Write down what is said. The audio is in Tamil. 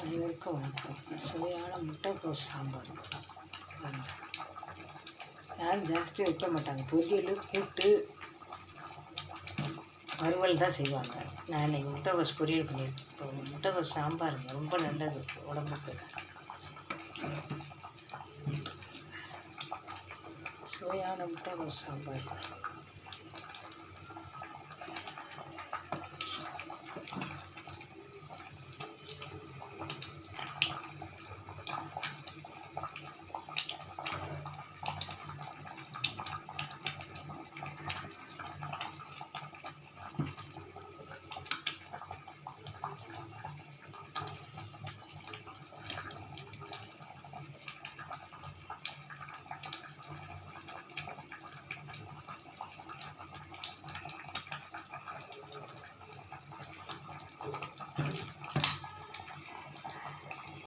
அனைவருக்கும் வணக்கம் சுவையான முட்டைக்கோஸ் சாம்பார் யாரும் ஜாஸ்தி வைக்க மாட்டாங்க. பொரியல் கூட்டு வறுவல் தான் செய்வாங்க. நான் இன்றைக்கி முட்டைக்கோஸ் பொரியல் பண்ணியிருக்கேன். முட்டைக்கோஸ் சாம்பாருங்க ரொம்ப நல்லது உடம்புக்கு. சுவையான முட்டைக்கோஸ் சாம்பார்.